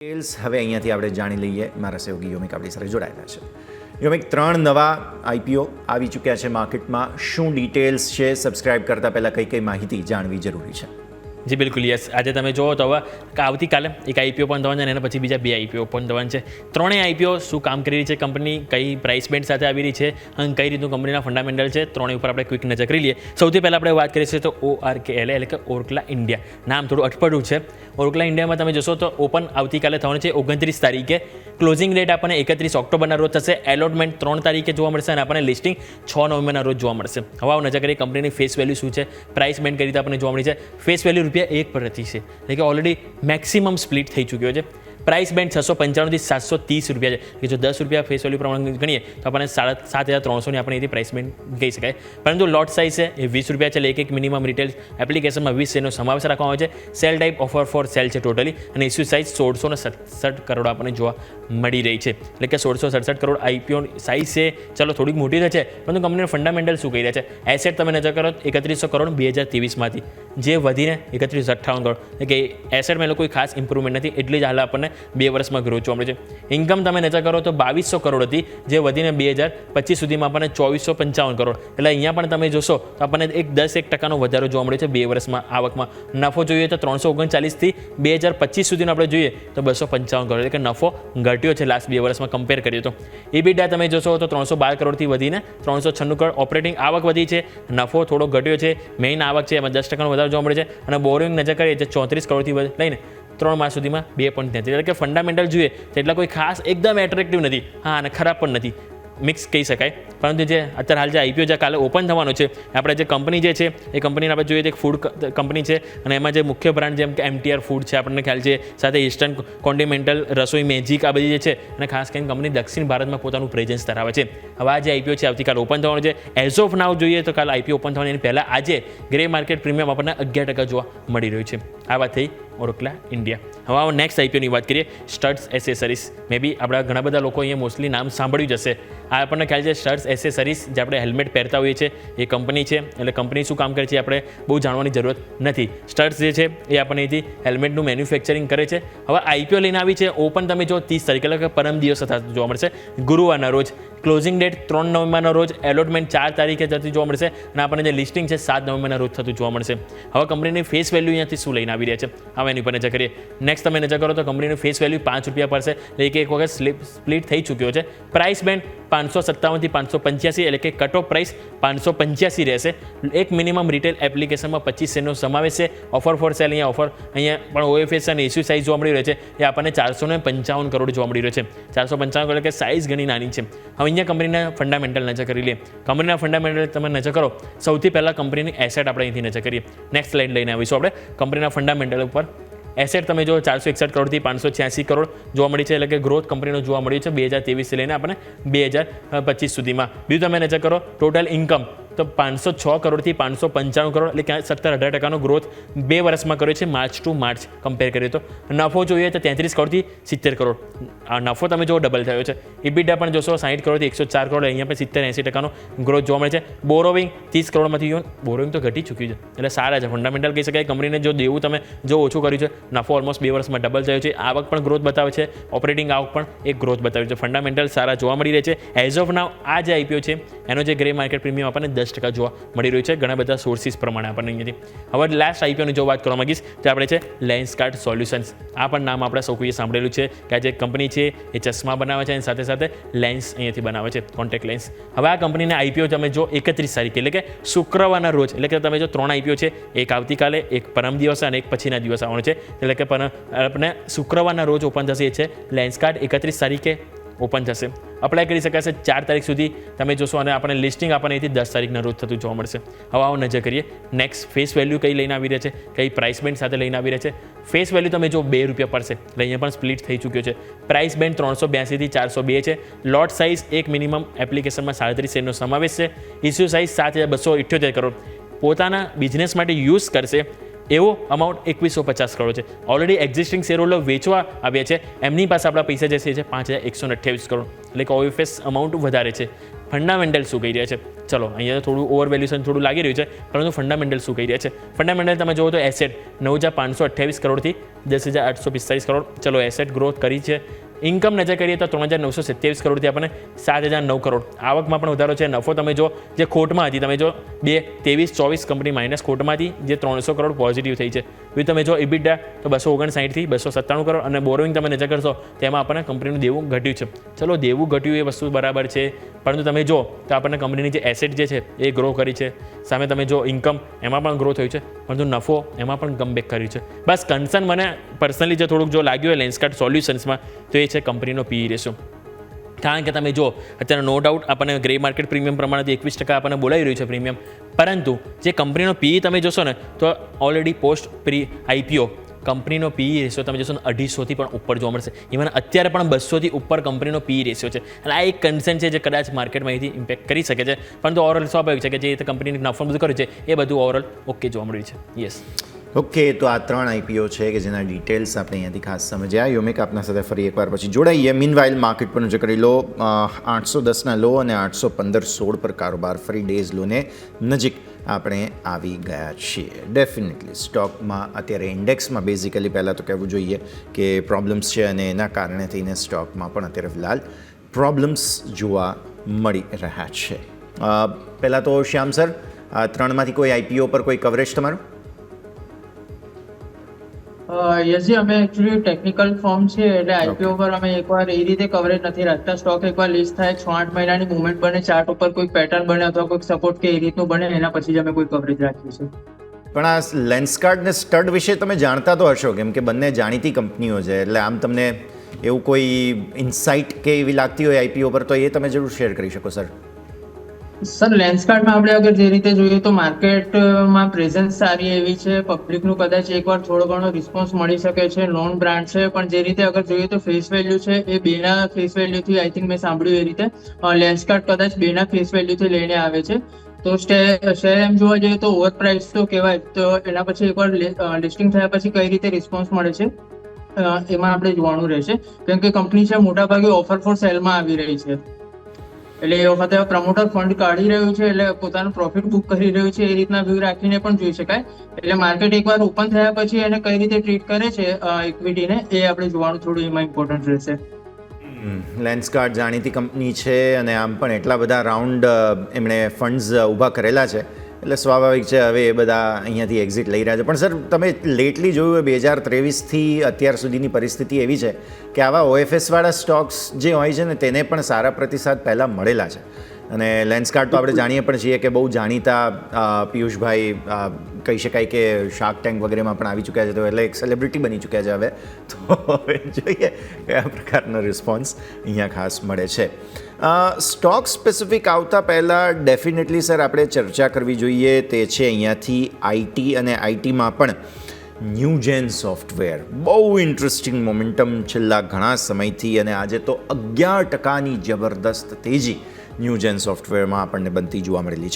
Details હવે અહીંયાથી આપણે જાણી લઈએ. મારા સહયોગી યોમિક આપણી સાથે જોડાયેલા છે. યોમિક, ત્રણ નવા આઈપીઓ આવી ચૂક્યા છે માર્કેટમાં. શું ડિટેલ્સ છે? સબસ્ક્રાઇબ કરતાં પહેલાં કઈ કઈ માહિતી જાણવી જરૂરી છે? જી, બિલકુલ, યસ. આજે તમે જુઓ તો હવે આવતીકાલે એક આઈપીઓ પણ થવાના અને એના પછી બીજા બે આઈપીઓ પણ થવાના છે. ત્રણેય આઈપીઓ શું કામ કરી રહી છે કંપની, કઈ પ્રાઇસ બેન્ડ સાથે આવી રહી છે અને કઈ રીતનું કંપનીના ફંડામેન્ટલ છે, ત્રણેય ઉપર આપણે ક્વિક નજર કરી લઈએ. સૌથી પહેલાં આપણે વાત કરીએ છીએ તો ઓ કે એલ એટલે કે ઓરકલા ઇન્ડિયા નામ થોડું અટપટું છે. ઓરકલા ઇન્ડિયામાં તમે જોશો તો ઓપન આવતીકાલે થવાનું છે ઓગણત્રીસ તારીખે. ક્લોઝિંગ ડેટ આપણને એકત્રીસ ઓક્ટોબરના રોજ થશે. એલોટમેન્ટ ત્રણ તારીખે જોવા મળશે અને આપણને લિસ્ટિંગ છ નવેમ્બરના રોજ જોવા મળશે. હવે આવો નજર કરીએ કંપનીની ફેસ વેલ્યુ શું છે. પ્રાઇસ બેન્ડ કરી રીતે આપણને જોવા મળી છે. ફેસ વેલ્યુ રૂપિયા એક પ્રતિ છે. એટલે કે ઓલરેડી મેક્સિમમ સ્પ્લિટ થઈ ચૂક્યો છે. પ્રાઇસ બેન્ડ છસો પંચાણુંથી સાતસો ત્રીસ રૂપિયા છે. કે જો દસ રૂપિયા ફેસ વેલ્યુ પ્રમાણે ગણીએ, તો આપણને સાડા સાત હજાર ત્રણસોની આપણે એથી પ્રાઇસ બેન્ડ કહી શકાય. પરંતુ લોટ સાઇઝ છે, એ વીસ રૂપિયા છે એક એક મિનિમમ રિટેલ એપ્લિકેશનમાં વીસ એનો સમાવેશ રાખવામાં આવે છે. Sale type offer for sale છે ટોટલી અને ઇસ્યુ સાઇઝ સોળસો ને સડસઠ કરોડ આપણને જોવા મળી રહી છે. એટલે કે સોળસો સડસઠ કરોડ આઈપીઓ સાઇઝ છે. ચલો, થોડીક મોટી થશે પરંતુ કંપનીના ફંડામેન્ટલ શું કહી રહ્યા છે? એસેટ તમે નજર કરો, એકત્રીસો કરોડ બે હજાર ત્રેવીસમાંથી. જે વધીને એકત્રીસ અઠ્ઠાવન કરોડ. એટલે કે એસેટમાં એ લોકો કોઈ ખાસ ઇમ્પ્રુવમેન્ટ નથી. એટલી જ હાલ આપણને બે વર્ષમાં ગ્રોથ જોવા મળે છે. ઇન્કમ તમે નજર કરો તો બાવીસો કરોડ હતી, જે વધીને બે હજાર પચીસ સુધીમાં આપણને ચોવીસો પંચાવન કરોડ. એટલે અહીંયા પણ તમે જોશો તો આપણને એક દસ એક ટકાનો વધારો જોવા મળ્યો છે બે વર્ષમાં આવકમાં નફો જોઈએ તો ત્રણસો ઓગણચાલીસથી બે હજાર પચીસ સુધીનો આપણે જોઈએ તો બસો પંચાવન કરોડ. એટલે કે નફો ઘટ્યો છે લાસ્ટ બે વર્ષમાં કમ્પેર કરીએ તો. EBITDA તમે જોશો તો ત્રણસો બાર કરોડથી વધીને ત્રણસો છન્નું કરોડ. ઓપરેટિંગ આવક વધી છે, નફો થોડો ઘટ્યો છે. મેઇન આવક છે, એમાં દસ ટકાનો વધારો જોવા મળે છે. અને બોરિંગ નજર કરીએ તો ચોત્રીસ કરોડથી લઈને ત્રણ માસ સુધીમાં બે પોઈન્ટ ત્યાંથી એટલે કે ફંડામેન્ટલ જોઈએ, તો એટલા કોઈ ખાસ એકદમ એટ્રેક્ટિવ નથી. હા, અને ખરાબ પણ નથી. મિક્સ કહી શકાય. પરંતુ જે અત્યારે હાલ જે આઈપીઓ જે કાલે ઓપન થવાનો છે, આપણે જે કંપની જે છે, એ કંપનીને આપણે જોઈએ તો એક ફૂડ કંપની છે, અને એમાં જે મુખ્ય બ્રાન્ડ જેમ કે એમટીઆર ફૂડ છે, આપણને ખ્યાલ છે. સાથે ઇસ્ટર્ન કોન્ટિનેન્ટલ રસોઈ મેજિક આ બધી જે છે, અને ખાસ કરીને કંપની દક્ષિણ ભારતમાં પોતાનું પ્રેઝન્સ ધરાવે છે. હવે આ જે આઈપીઓ છે, આવતીકાલે ઓપન થવાનું છે. એઝ ઓફ નાવ જોઈએ તો કાલે આઈપીઓ ઓપન થવાની પહેલાં આજે ગ્રે માર્કેટ પ્રીમિયમ આપણને અગિયાર ટકા જોવા મળી રહ્યું છે. આ વાત થઈ ઓરકલા ઇન્ડિયા. હવે આવો નેક્સ્ટ આઈપીઓની વાત કરીએ. સ્ટર્ટ્સ એસેસરીઝ મે બી આપણા ઘણા બધા લોકો અહીંયા મોસ્ટલી નામ સાંભળ્યું જશે આ આપણને ખ્યાલ છે સ્ટર્ટ્સ એસેસરીઝ જે આપણે હેલ્મેટ પહેરતા હોઈએ છીએ, એ કંપની છે. એટલે કંપની શું કામ કરે છે આપણે બહુ જાણવાની જરૂરત નથી. સ્ટર્ટ્સ જે છે એ આપણને અહીંથી હેલ્મેટનું મેન્યુફેક્ચરિંગ કરે છે. હવે આઈપીઓ લઈને આવી છે. ઓપન તમે જો ત્રીસ તારીખે એટલે પરમ દિવસ થતા જોવા મળશે. ગુરુવારના રોજ ક્લોઝિંગ ડેટ ત્રણ નવેમ્બરના રોજ એલોટમેન્ટ ચાર તારીખે થતી જોવા મળશે અને આપણને જે લિસ્ટિંગ છે સાત નવેમ્બરના રોજ થતું જોવા મળશે. હવે કંપનીની ફેસ વેલ્યુ અહીંયાથી શું લઈને આવી રહ્યા છે? હવે એની ઉપર નજર કરીએ. નેક્સ્ટ તમે નજર કરો તો કંપનીનું ફેસ વેલ્યુ પાંચ રૂપિયા પડશે. એટલે એક વખત સ્લીપ સ્પ્લિટ થઈ ચૂક્યો છે. પ્રાઇસ બેન્ડ પાંચસો સત્તાવનથી પાંચસો પંચ્યાસી, એટલે કે કટ ઓફ પ્રાઇસ પાંચસો પંચ્યાસી રહેશે. એક મિનિમમ રિટેલ એપ્લિકેશનમાં પચીસ સેન્ટનો સમાવેશ છે. ઓફર ફોર સેલ અહીંયા ઓફર અહીંયા પણ ઓએફએસ અને ઇસ્યુ સાઇઝ જોવા મળી રહ્યો છે. એ આપણને ચારસો ને પંચાવન કરોડ જોવા મળી રહ્યો છે. ચારસો પંચાવન કરોડ એટલે કે સાઇઝ ઘણી નાની છે. હવે અહીંયા કંપનીના ફંડામેન્ટલ નજર કરી લઈએ. કંપનીના ફંડામેન્ટલ તમે નજર કરો. સૌથી પહેલાં કંપનીની એસેટ આપણે અહીંથી નજર કરીએ. નેક્સ્ટ સ્લાઇડ લઈને આવીશું આપણે. કંપનીના ફંડામેન્ટલ ઉપર એસેટ તમે જો ચારસો એકસઠ કરોડથી પાંચસો છ્યાસી કરોડ જોવા મળી છે. એટલે કે ગ્રોથ કંપનીનો જોવા મળ્યું છે. બે હજાર ત્રેવીસથી લઈને આપણે બે હજાર પચીસ સુધીમાં. બીજું તમે નજર કરો ટોટલ ઇન્કમ તો પાંચસો છ કરોડથી પાંચસો પંચાણું કરોડ, એટલે ક્યાં સત્તર અઢાર ટકાનો ગ્રોથ બે વર્ષમાં કર્યો છે માર્ચ ટુ માર્ચ કમ્પેર કરીએ તો. નફો જોઈએ તો તેત્રીસ કરોડથી સિત્તેર કરોડ. આ નફો તમે જો ડબલ થયો છે. ઇબીડા પણ જોશો સાઠ કરોડથી એકસો ચાર કરોડ, અહીંયા પણ સિત્તેર એંસી ટકાનો ગ્રોથ જોવા મળે છે. બોરોવિંગ ત્રીસ કરોડમાંથી યુન બોરોવિંગ તો ઘટી ચૂક્યું છે. એટલે સારા છે. ફંડામેન્ટલ કહી શકાય કંપનીને જો દેવું તમે, જો ઓછું કર્યું છે, નફો ઓલમોસ્ટ બે વર્ષમાં ડબલ થયો છે. આવક પણ ગ્રોથ બતાવે છે. ઓપરેટિંગ આવક પણ એક ગ્રોથ બતાવે છે. ફંડામેન્ટલ સારા જોવા મળી રહે છે. એઝ ઓફ નાવ આ જે આઈપીઓ છે, એનો જે ગ્રે માર્કેટ પ્રીમિયમ આપણને દસ ટકા જોવા મળી રહ્યું છે. ઘણા બધા સોર્સિસ પ્રમાણે આપણને અહીંયાથી. હવે લાસ્ટ આઈપીઓની જો વાત કરવા માંગીશ તો આપણે છે લેન્સ કાર્ડ સોલ્યુશન્સ આ પણ નામ આપણે સૌ કોઈએ સાંભળેલું છે કે આ જે કંપની છે, એ ચશ્મા બનાવે છે અને સાથે સાથે લેન્સ અહીંયાથી બનાવે છે કોન્ટેક્ટ લેન્સ હવે આ કંપનીના આઈપીઓ તમે જો એકત્રીસ તારીખે, એટલે કે શુક્રવારના રોજ, એટલે કે તમે જો ત્રણ આઈપીઓ છે, એક આવતીકાલે, એક પરમ દિવસે અને એક પછીના દિવસ આવવાનો છે. એટલે કે આપણે શુક્રવારના રોજ ઓપન થશે એ છે લેન્સ કાર્ડ એકત્રીસ તારીખે ઓપન થશે. અપ્લાય કરી શકાશે ચાર તારીખ સુધી. તમે જોશો અને આપણને લિસ્ટિંગ આપણને અહીંથી દસ તારીખના રોજ થતું જોવા મળશે. હવે આવો નજર કરીએ. નેક્સ્ટ ફેસ વેલ્યુ કઈ લઈને આવી રહ્યા છે? કઈ પ્રાઇસ બેન્ડ સાથે લઈને આવી રહ્યા છે? ફેસ વેલ્યુ તમે જો બે રૂપિયા પડશે. એટલે અહીંયા પણ સ્પ્લિટ થઈ ચૂક્યો છે. પ્રાઇસ બેન્ડ ત્રણસો બ્યાસીથી ચારસો બે છે. લોટ સાઇઝ એક મિનિમમ એપ્લિકેશનમાં સાડત્રીસ સેન્ટનો સમાવેશ છે. ઇસ્યુ સાઇઝ સાત હજાર બસો ઇઠ્યોતેર કરોડ. પોતાના બિઝનેસ માટે યુઝ કરશે. એવો અમાઉન્ટ એકવીસો પચાસ કરોડ છે. ઓલરેડી એક્ઝિસ્ટિંગ શેરહોલ્ડર વેચવા આવ્યા છે. એમની પાસે આપણા પૈસા જે છે પાંચ હજાર એકસો અઠ્યાવીસ કરોડ. એટલે કે ઓએફએસ અમાઉન્ટ વધારે છે. ફંડામેન્ટલ શું કહી રહ્યા છે? ચલો, અહીંયા થોડું ઓવર વેલ્યુશન થોડું લાગી રહ્યું છે, પરંતુ ફંડામેન્ટલ શું કહી રહ્યા છે? ફંડામેન્ટલ તમે જુઓ તો એસેટ નવ હજાર પાંચસો અઠ્યાવીસ કરોડથી દસ હજાર આઠસો પિસ્તાલીસ કરોડ. ચલો એસેટ ગ્રોથ કરી છે. ઇન્કમ નજર કરીએ તો ત્રણ હજાર નવસો સત્યાવીસ કરોડથી આપણને સાત હજાર નવ કરોડ. આવકમાં પણ વધારો છે. નફો તમે જો, જે ખોટમાં હતી, તમે જો બે ત્રેવીસ ચોવીસ કંપની માઇનસ ખોટમાં હતી જે ત્રણસો કરોડ પોઝિટિવ થઈ છે. પછી તમે જો ઇબિડા તો બસો ઓગણસાઠથી બસો સત્તાણું કરોડ અને બોરોઈંગ તમે નજર કરશો, તેમાં આપણને કંપનીનું દેવું ઘટ્યું છે. ચલો, દેવું ઘટ્યું એ વસ્તુ બરાબર છે. પરંતુ તમે જો, તો આપણને કંપનીની જે એસેટ જે છે, એ ગ્રો કરી છે. સામે તમે જો ઇન્કમ એમાં પણ ગ્રો થયું છે. પરંતુ નફો, એમાં પણ કમબેક કર્યું છે. બસ કન્સર્ન મને પર્સનલી જે થોડુંક જો લાગ્યું હોય લેન્સકાર્ટ સોલ્યુશન્સમાં તો એ છે કંપનીનો પી રેશિયો કારણ કે તમે જો, અત્યારે નો ડાઉટ આપણને ગ્રે માર્કેટ પ્રીમિયમ પ્રમાણેથી એકવીસ ટકા આપણને બોલાવી રહ્યું છે પ્રીમિયમ પરંતુ જે કંપનીનો પી તમે જોશો ને, તો ઓલરેડી પોસ્ટ પ્રી આઈપીઓ કંપનીનો પી રેશિયો તમે જોશો ને અઢીસોથી પણ ઉપર જોવા મળશે. ઇવન અત્યારે પણ બસોથી ઉપર કંપનીનો પી રેશિયો છે. અને આ એક કન્સર્ન છે જે કદાચ માર્કેટમાં અહીંથી ઇમ્પેક્ટ કરી શકે છે. પરંતુ ઓવરઓલ સ્વાભાવિક છે કે જે કંપનીની નફો બધું કર્યું છે, એ બધું ઓવરઓલ ઓકે જોવા મળ્યું છે. યસ ઓકે, તો આ ત્રણ આઈપીઓ છે કે જેના ડિટેલ્સ આપણે અહીંયાથી ખાસ સમજ્યા. યોમિક, આપના સાથે ફરી એકવાર પછી જોડાઈએ. મીન વાઇલ માર્કેટ પર નજર કરી લો. આઠસો દસના લો અને આઠસો પંદર સોળ પર કારોબાર ફરી ડેઝ લોને નજીક આપણે આવી ગયા છીએ. ડેફિનેટલી સ્ટોકમાં અત્યારે ઇન્ડેક્સમાં બેઝિકલી પહેલાં તો કહેવું જોઈએ કે પ્રોબ્લેમ્સ છે અને એના કારણે થઈને સ્ટોકમાં પણ અત્યારે ફિલહાલ પ્રોબ્લેમ્સ જોવા મળી રહ્યા છે. પહેલાં તો શ્યામ સર, આ ત્રણમાંથી કોઈ આઈપીઓ પર કોઈ કવરેજ તમારું? યસજી અમે એકચ્યુઅલી ટેકનિકલ ફોર્મ છે એટલે આઈપીઓ પર અમે એકવાર એ રીતે કવરેજ નથી રાખતા. સ્ટોક એકવાર લિસ્ટ થાય છ આઠ મહિનાની મુવમેન્ટ બને ચાર્ટ ઉપર કોઈ પેટર્ન બને અથવા કોઈ સપોર્ટ કે એ રીતનું બને એના પછી જ અમે કોઈ કવરેજ રાખીએ છીએ. પણ આ લેન્સકાર્ડ ને સ્ટડ વિશે તમે જાણતા તો હશો કેમ કે બંને જાણીતી કંપનીઓ છે. એટલે આમ તમને એવું કોઈ ઇન્સાઇટ કે એવી લાગતી હોય આઈપીઓ પર તો એ તમે જરૂર શેર કરી શકો સર સર લેન્સકાર્ટમાં આપણે અગર જે રીતે જોઈએ તો માર્કેટમાં પ્રેઝન્સ સારી એવી છે. પબ્લિકનું કદાચ એકવાર થોડો ઘણો રિસ્પોન્સ મળી શકે છે. નોન બ્રાન્ડ છે. પણ જે રીતે અગર જોઈએ તો ફેસ વેલ્યુ છે એ બેના ફેસ વેલ્યુથી આઈ થિંક મેં સાંભળ્યું એ રીતે લેન્સકાર્ડ કદાચ બેના ફેસ વેલ્યુથી લઈને આવે છે. તો શેર એમ જોવા જઈએ તો ઓવર પ્રાઇસ તો કહેવાય. તો એના પછી એકવાર લિસ્ટિંગ થયા પછી કઈ રીતે રિસ્પોન્સ મળે છે? એમાં આપણે જોવાનું રહેશે. કેમ કે કંપની છે, મોટાભાગે ઓફર ફોર સેલમાં આવી રહી છે. એટલે એ વખતે પ્રમોટર ફંડ કાઢી રહ્યું છે, એટલે પોતાનું પ્રોફિટ બુક કરી રહ્યું છે, એ રીતના વ્યૂ રાખીને પણ જોઈ શકાય. એટલે માર્કેટ એકવાર ઓપન થયા પછી એને કઈ રીતે ટ્રીટ કરે છે ઇક્વિટીને એ આપણે જોવાનું થોડું એમાં ઇમ્પોર્ટન્ટ રહેશે. લેન્સકાર્ડ જાણીતી કંપની છે, અને આમ પણ એટલા બધા રાઉન્ડ એમણે ફંડ્સ ઊભા કરેલા છે. એટલે સ્વાભાવિક છે હવે એ બધા અહીંયાથી એક્ઝિટ લઈ રહ્યા છે. પણ સર તમે લેટલી જોયું હોય બે હજાર ત્રેવીસથી અત્યાર સુધીની પરિસ્થિતિ એવી છે કે આવા ઓએફએસવાળા સ્ટોક્સ જે હોય છે ને તેને પણ સારા પ્રતિસાદ પહેલાં મળેલા છે. અને લેન્સકાર્ડ તો આપણે જાણીએ પણ છીએ કે બહુ જાણીતા પિયુષભાઈ કહી શકાય કે શાર્ક ટેન્ક વગેરેમાં પણ આવી ચૂક્યા છે. તો એટલે એક સેલિબ્રિટી બની ચૂક્યા છે હવે. તો હવે જોઈએ કયા પ્રકારનો રિસ્પોન્સ અહીંયા ખાસ મળે છે. સ્ટોક સ્પેસિફિક આવતા પહેલાં ડેફિનેટલી સર આપણે ચર્ચા કરવી જોઈએ. તે છે અહીંયાથી આઈટી અને આઈટીમાં પણ ન્યૂજેન સોફ્ટવેર બહુ ઇન્ટરેસ્ટિંગ મોમેન્ટમ છેલ્લા ઘણા સમયથી અને આજે તો અગિયાર ટકાની જબરદસ્ત તેજી ન્યૂજેન સોફ્ટવેરમાં આપણને બનતી જોવા મળેલી